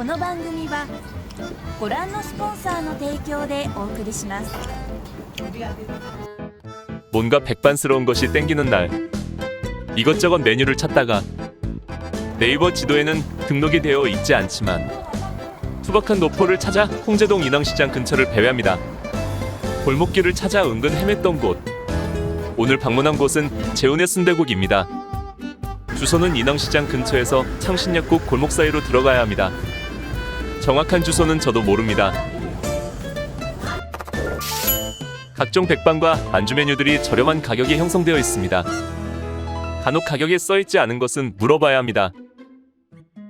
この番組はご覧のスポンサーの提供でお送りします 뭔가 백반스러운 것이 땡기는 날 이것저것 메뉴를 찾다가 네이버 지도에는 등록이 되어 있지 않지만 투박한 노포를 찾아 홍제동 인왕시장 근처를 배회합니다. 골목길을 찾아 은근 헤맸던 곳 오늘 방문한 곳은 재훈의 순대국입니다. 주소는 인왕시장 근처에서 창신역국 골목 사이로 들어가야 합니다. 정확한 주소는 저도 모릅니다. 각종 백반과 안주 메뉴들이 저렴한 가격에 형성되어 있습니다. 간혹 가격에 써있지 않은 것은 물어봐야 합니다.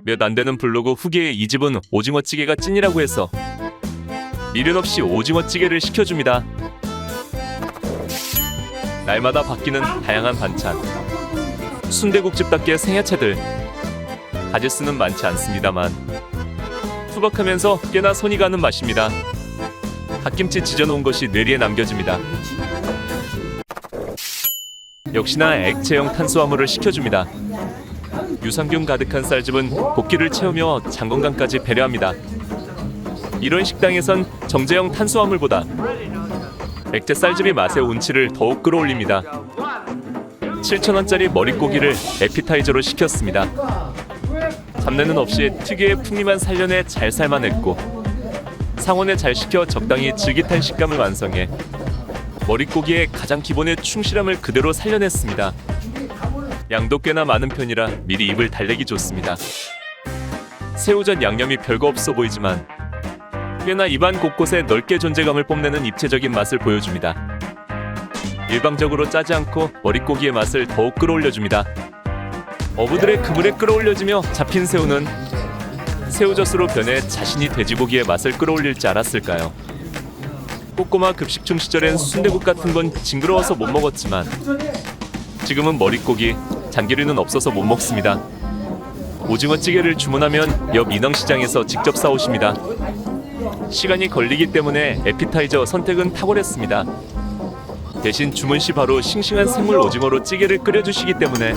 몇 안 되는 블로그 후기에 이 집은 오징어찌개가 찐이라고 해서 미련 없이 오징어찌개를 시켜줍니다. 날마다 바뀌는 다양한 반찬. 순대국집답게 생야채들. 가짓수는 많지 않습니다만 투박하면서 꽤나 손이 가는 맛입니다. 갓김치 지져놓은 것이 뇌리에 남겨집니다. 역시나 액체형 탄수화물을 시켜줍니다. 유산균 가득한 쌀집은 볶기를 채우며 장건강까지 배려합니다. 이런 식당에선 정제형 탄수화물보다 액체 쌀집이 맛의 운치를 더욱 끌어올립니다. 7,000원짜리 머릿고기를 에피타이저로 시켰습니다. 잡내는 없이 특유의 풍미만 살려내 잘 삶아냈고 상온에 잘 식혀 적당히 질깃한 식감을 완성해 머릿고기의 가장 기본의 충실함을 그대로 살려냈습니다. 양도 꽤나 많은 편이라 미리 입을 달래기 좋습니다. 새우젓 양념이 별거 없어 보이지만 꽤나 입안 곳곳에 넓게 존재감을 뽐내는 입체적인 맛을 보여줍니다. 일방적으로 짜지 않고 머릿고기의 맛을 더욱 끌어올려줍니다. 어부들의 그물에 끌어올려지며 잡힌 새우는 새우젓으로 변해 자신이 돼지고기의 맛을 끌어올릴지 알았을까요? 꼬꼬마 급식충 시절엔 순대국 같은 건 징그러워서 못 먹었지만 지금은 머릿고기, 장기류는 없어서 못 먹습니다. 오징어찌개를 주문하면 옆 인왕시장에서 직접 사오십니다. 시간이 걸리기 때문에 에피타이저 선택은 탁월했습니다. 대신 주문 시 바로 싱싱한 생물 오징어로 찌개를 끓여주시기 때문에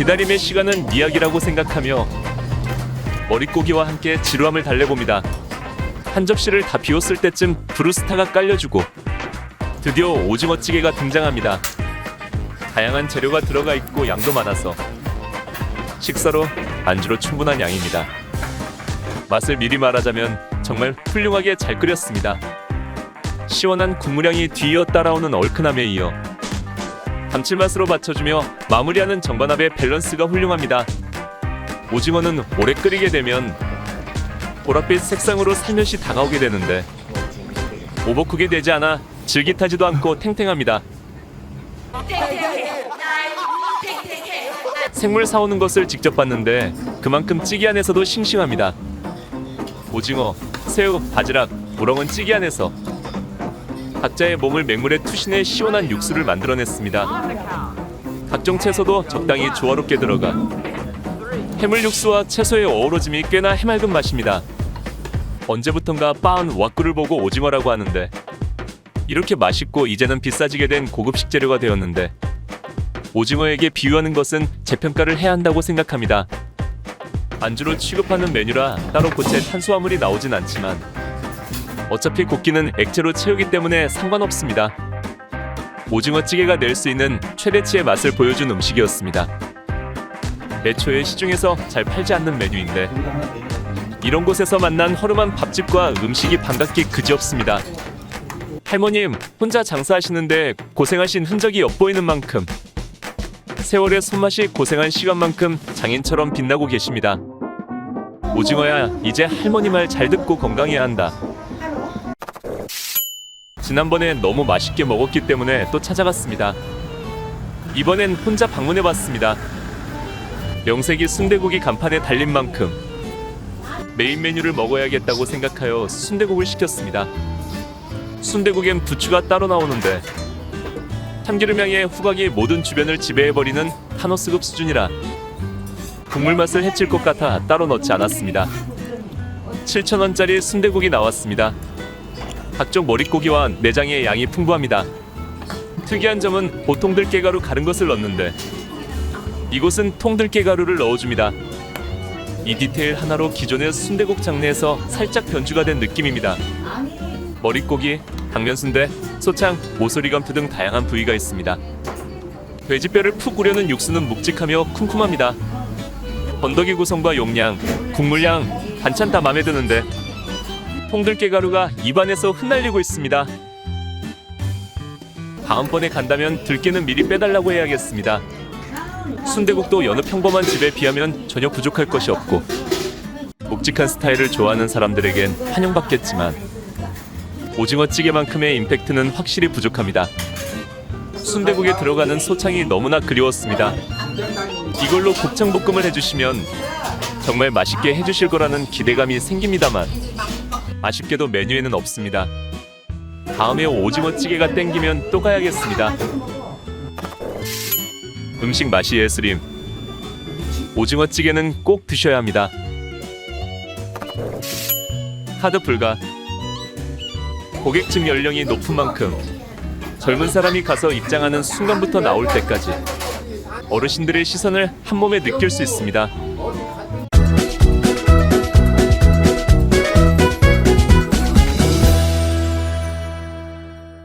기다림의 시간은 미약이라고 생각하며 머릿고기와 함께 지루함을 달래봅니다. 한 접시를 다 비웠을 때쯤 브루스타가 깔려주고 드디어 오징어찌개가 등장합니다. 다양한 재료가 들어가 있고 양도 많아서 식사로 안주로 충분한 양입니다. 맛을 미리 말하자면 정말 훌륭하게 잘 끓였습니다. 시원한 국물향이 뒤이어 따라오는 얼큰함에 이어 감칠맛으로 받쳐주며 마무리하는 정반합의 밸런스가 훌륭합니다. 오징어는 오래 끓이게 되면 보랏빛 색상으로 살며시 다가오게 되는데 오버쿡이 되지 않아 질깃하지도 않고 탱탱합니다. 생물 사오는 것을 직접 봤는데 그만큼 찌개 안에서도 싱싱합니다. 오징어, 새우, 바지락, 우렁은 찌개 안에서 각자의 몸을 맹물에 투신해 시원한 육수를 만들어냈습니다. 각종 채소도 적당히 조화롭게 들어가 해물 육수와 채소의 어우러짐이 꽤나 해맑은 맛입니다. 언제부턴가 빠은 왁구를 보고 오징어라고 하는데 이렇게 맛있고 이제는 비싸지게 된 고급 식재료가 되었는데 오징어에게 비유하는 것은 재평가를 해야 한다고 생각합니다. 안주로 취급하는 메뉴라 따로 고체 탄수화물이 나오진 않지만 어차피 굽기는 액체로 채우기 때문에 상관없습니다. 오징어 찌개가 낼 수 있는 최대치의 맛을 보여준 음식이었습니다. 애초에 시중에서 잘 팔지 않는 메뉴인데 이런 곳에서 만난 허름한 밥집과 음식이 반갑기 그지없습니다. 할머님 혼자 장사하시는데 고생하신 흔적이 엿보이는 만큼 세월의 손맛이 고생한 시간만큼 장인처럼 빛나고 계십니다. 오징어야 이제 할머니 말 잘 듣고 건강해야 한다. 지난번에 너무 맛있게 먹었기 때문에 또 찾아갔습니다. 이번엔 혼자 방문해봤습니다. 명색이 순대국이 간판에 달린 만큼 메인 메뉴를 먹어야겠다고 생각하여 순대국을 시켰습니다. 순대국엔 부추가 따로 나오는데 참기름 향의 후각이 모든 주변을 지배해버리는 타노스급 수준이라 국물 맛을 해칠 것 같아 따로 넣지 않았습니다. 7,000원짜리 순대국이 나왔습니다. 각종 머릿고기와 내장의 양이 풍부합니다. 특이한 점은 보통 들깨가루 가른 것을 넣는데 이곳은 통들깨가루를 넣어줍니다. 이 디테일 하나로 기존의 순대국 장르에서 살짝 변주가 된 느낌입니다. 머릿고기, 당면 순대, 소창, 모서리감표 등 다양한 부위가 있습니다. 돼지뼈를 푹 우려는 육수는 묵직하며 쿰쿰합니다. 건더기 구성과 용량, 국물량, 반찬 다 마음에 드는데 통들깨 가루가 입안에서 흩날리고 있습니다. 다음번에 간다면 들깨는 미리 빼달라고 해야겠습니다. 순대국도 여느 평범한 집에 비하면 전혀 부족할 것이 없고 묵직한 스타일을 좋아하는 사람들에겐 환영받겠지만 오징어 찌개만큼의 임팩트는 확실히 부족합니다. 순대국에 들어가는 소창이 너무나 그리웠습니다. 이걸로 곱창 볶음을 해주시면 정말 맛있게 해주실 거라는 기대감이 생깁니다만 아쉽게도 메뉴에는 없습니다. 다음에 오징어 찌개가 땡기면 또 가야겠습니다. 음식 맛이 예술임. 오징어 찌개는 꼭 드셔야 합니다. 카드 불가. 고객층 연령이 높은 만큼 젊은 사람이 가서 입장하는 순간부터 나올 때까지 어르신들의 시선을 한 몸에 느낄 수 있습니다.